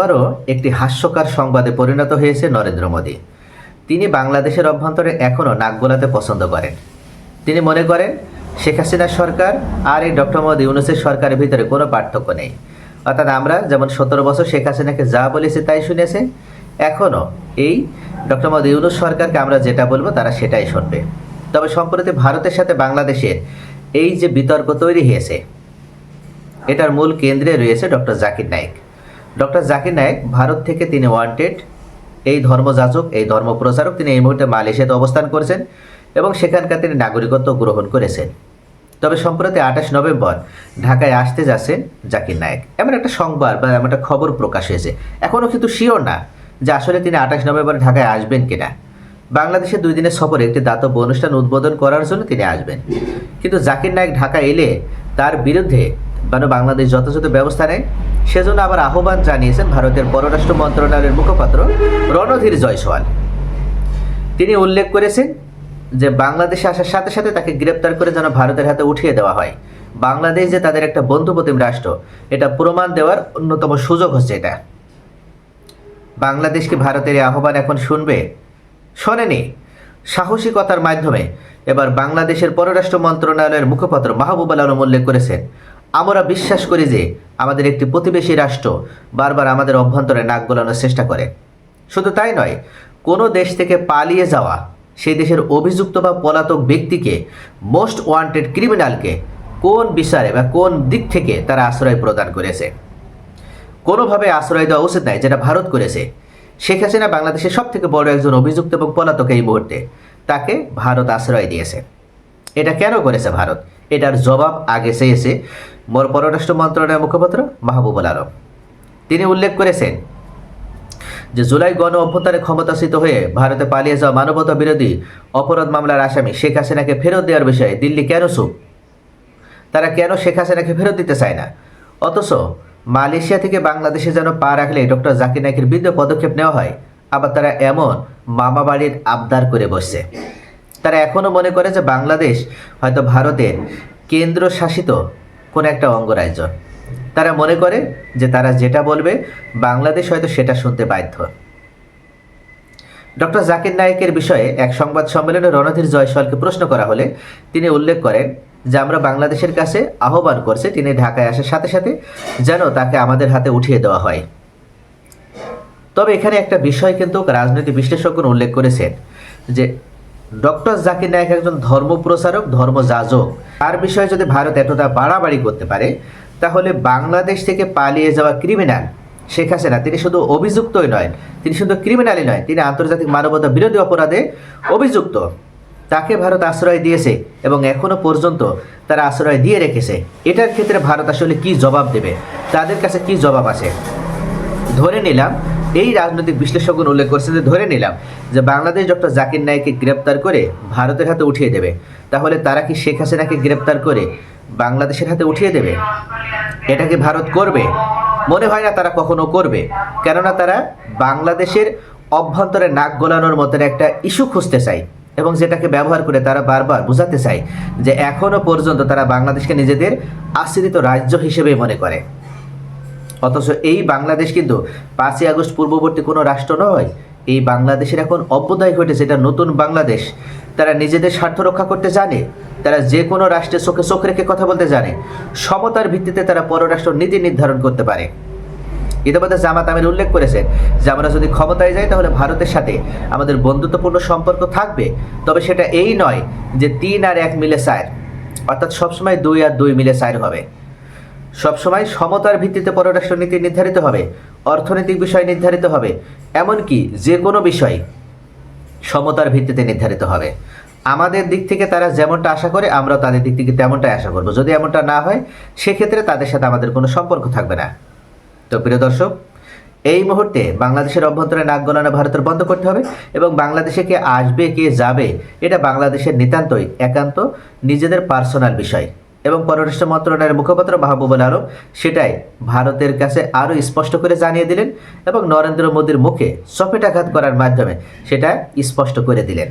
আবারও একটি হাস্যকর সংবাদে পরিণত হয়েছে নরেন্দ্র মোদী। তিনি বাংলাদেশের অভ্যন্তরে এখনও নাক গোলাতে পছন্দ করেন। তিনি মনে করেন, শেখ হাসিনার সরকার আর এই ডক্টর মোদী ইউনুসের সরকারের ভিতরে কোনো পার্থক্য নেই। অর্থাৎ আমরা যেমন সতেরো বছর শেখ হাসিনাকে যা বলেছি তাই শুনেছে, এখনও এই ডক্টর মোদী ইউনুস সরকারকে আমরা যেটা বলব তারা সেটাই শুনবে। তবে সম্প্রতি ভারতের সাথে বাংলাদেশের এই যে বিতর্ক তৈরি হয়েছে, এটার মূল কেন্দ্রে রয়েছে ডক্টর জাকির নায়েক। ডক্টর জাকির নায়েক, ভারত থেকে তিনি ওয়ান্টেড এই ধর্মযাজক, এই ধর্ম প্রচারক তিনি এই মুহূর্তে মালয়েশিয়াতে অবস্থান করেছেন এবং সেখানকার তিনি নাগরিকত্ব গ্রহণ করেছেন। তবে সম্প্রতি আঠাশ নভেম্বর ঢাকায় আসতে যাচ্ছেন জাকির নায়েক। এমন একটা সংবাদ বা এমন একটা খবর প্রকাশ হয়েছে। এখনও কিন্তু শিওর না যে আসলে তিনি আঠাশ নভেম্বর ঢাকায় আসবেন কিনা। বাংলাদেশে দুই দিনের সফরে একটি দাতব্য অনুষ্ঠান উদ্বোধন করার জন্য তিনি আসবেন। কিন্তু জাকির নায়েক ঢাকা এলে তার বিরুদ্ধে মানে বাংলাদেশ যথাযথ ব্যবস্থা নেয়। সেজন্য আবার আহ্বান জানিয়েছেন ভারতের পররাষ্ট্র মন্ত্রণালয়ের মুখপাত্র রণধীর জয়সওয়াল। তিনি উল্লেখ করেছেন যে বাংলাদেশে আসার সাথে সাথে তাকে গ্রেপ্তার করে যেন ভারতের হাতে উঠিয়ে দেওয়া হয়। বাংলাদেশ যে তাদের একটা বন্ধুপ্রতিম রাষ্ট্র, এটা প্রমাণ দেওয়ার অন্যতম সুযোগ হচ্ছে এটা। বাংলাদেশকে ভারতের এই আহ্বান এখন শুনবে? শোনেনি। সাহসিকতার মাধ্যমে এবার বাংলাদেশের পররাষ্ট্র মন্ত্রণালয়ের মুখপাত্র মাহবুব আলম উল্লেখ করেছেন আমরা বিশ্বাস করি যে আমাদের একটি প্রতিবেশী রাষ্ট্র বারবার আমাদের অভ্যন্তরে নাক গলানোর চেষ্টা করে। শুধু তাই নয়, কোনো দেশ থেকে পালিয়ে যাওয়া সেই দেশের অভিযুক্ত বা পলাতক ব্যক্তিকে মোস্ট ওয়ান্টেড ক্রিমিনালকে কোন বিচারে বা কোন দিক থেকে তারা আশ্রয় প্রদান করেছে? কোনোভাবে আশ্রয় দেওয়া উচিত নয় যেটা ভারত করেছে। শেখ হাসিনা বাংলাদেশের সব থেকে বড় একজন অভিযুক্ত এবং পলাতক এই মুহূর্তে। তাকে ভারত আশ্রয় দিয়েছে। এটা কেন করেছে ভারত? এটার জবাব আগে চেয়েছে পররাষ্ট্র মন্ত্রণালয়ের মুখপাত্র মাহবুবুল আলম। তিনি উল্লেখ করেছেন যে জুলাই গণ অভ্যুত্থানে ক্ষমতাসীত হয়ে ভারতে পালিয়ে যাওয়া মানবতা বিরোধী অপরাধ মামলার আসামি শেখ হাসিনাকে ফেরত দেওয়ার বিষয়ে দিল্লি কেন চুপ? তারা কেন শেখ হাসিনাকে ফেরত দিতে চায় না? অথচ মালয়েশিয়া থেকে বাংলাদেশে যেন পা রাখলে ডক্টর জাকির নাইকের বিরুদ্ধে পদক্ষেপ নেওয়া হয়, আবার তারা এমন মামা বাড়ির আবদার করে বসছে। তারা এখনও মনে করে যে বাংলাদেশ হয়তো ভারতের কেন্দ্র শাসিত কোনো একটা অঙ্গরাজ্য তারা মনে করে যে তারা যেটা বলবে, বাংলাদেশ হয়তো সেটা শুনতে বাধ্য। ডক্টর জাকির নায়েকের বিষয়ে এক সংবাদ সম্মেলনে রণধীর জয়সওয়ালকে প্রশ্ন করা হলে তিনি উল্লেখ করেন যে, আমরা বাংলাদেশের কাছে আহ্বান করছে তিনি ঢাকায় আসার সাথে সাথে যেন তাকে আমাদের হাতে উঠিয়ে দেওয়া হয়। তবে এখানে একটা বিষয় কিন্তু রাজনৈতিক বিশ্লেষকগণ উল্লেখ করেছেন যে ডক্টর জাকির নায়ক একজন ধর্ম প্রচারক, ধর্ম যাজক। তার বিষয়ে যদি ভারত এতটা বাড়াবাড়ি করতে পারে, তাহলে বাংলাদেশ থেকে পালিয়ে যাওয়া ক্রিমিনাল শেখ হাসিনা, তিনি শুধু অভিযুক্তই নয়, তিনি শুধু ক্রিমিনালই নয়, তিনি আন্তর্জাতিক মানবতা বিরোধী অপরাধে অভিযুক্ত। তাকে ভারত আশ্রয় দিয়েছে এবং এখনও পর্যন্ত তারা আশ্রয় দিয়ে রেখেছে। এটার ক্ষেত্রে ভারত আসলে কি জবাব দেবে? তাদের কাছে কি জবাব আছে? ধরে নিলাম এই রাজনৈতিক বিশ্লেষকগণ উল্লেখ করছে যে, ধরে নিলাম যে, বাংলাদেশ ডক্টর জাকির নাইককে গ্রেপ্তার করে ভারতের হাতে উঠিয়ে দেবে। তাহলে তারা কি শেখ হাসিনাকে গ্রেপ্তার করে বাংলাদেশের হাতে উঠিয়ে দেবে? এটা কি ভারত করবে? মনে হয় না তারা কখনো করবে। কেননা তারা বাংলাদেশের অভ্যন্তরে নাক গলানোর মতন একটা ইস্যু খুঁজতে চায় এবং যেটাকে ব্যবহার করে তারা বারবার বোঝাতে চায় যে, এখনও পর্যন্ত তারা বাংলাদেশকে নিজেদের আশ্রিত রাজ্য হিসেবে মনে করে। অথচ এই বাংলাদেশ কিন্তু পাঁচই আগস্ট পূর্ববর্তী কোনো রাষ্ট্র নয়। এই বাংলাদেশের এখন অভ্যুদয় ঘটেছে এটা নতুন বাংলাদেশ। তারা নিজেদের স্বার্থ রক্ষা করতে জানে, তারা যে কোনো রাষ্ট্রের চোখে চোখ রেখে কথা বলতে জানে, সমতার ভিত্তিতে তারা পররাষ্ট্র নীতি নির্ধারণ করতে পারে। ইতিমধ্যে জামাত আমির উল্লেখ করেছেন যে, আমরা যদি ক্ষমতায় যাই তাহলে ভারতের সাথে আমাদের বন্ধুত্বপূর্ণ সম্পর্ক থাকবে। তবে সেটা এই নয় যে, তিন আর এক মিলে সাইর। অর্থাৎ সবসময় দুই আর দুই মিলে সাইর হবে। সবসময় সমতার ভিত্তিতে পররাষ্ট্র নীতি নির্ধারিত হবে, অর্থনৈতিক বিষয় নির্ধারিত হবে, এমনকি যে কোনো বিষয় সমতার ভিত্তিতে নির্ধারিত হবে। আমাদের দিক থেকে তারা যেমনটা আশা করে আমরা তাদের দিক থেকে তেমনটাই আশা করব। যদি এমনটা না হয়, সেক্ষেত্রে তাদের সাথে আমাদের কোনো সম্পর্ক থাকবে না। তো প্রিয় দর্শক, এই মুহূর্তে বাংলাদেশের অভ্যন্তরে নাক গলানো ভারতের বন্ধ করতে হবে এবং বাংলাদেশে কে আসবে, কে যাবে, এটা বাংলাদেশের নিতান্তই একান্ত নিজেদের পার্সোনাল বিষয়। এবং পররাষ্ট্র মন্ত্রণালয়ের মুখপাত্র মাহবুবুল আলম সেটাই ভারতের কাছে আরও স্পষ্ট করে জানিয়ে দিলেন এবং নরেন্দ্র মোদীর মুখে চপেটাঘাত করার মাধ্যমে সেটা স্পষ্ট করে দিলেন।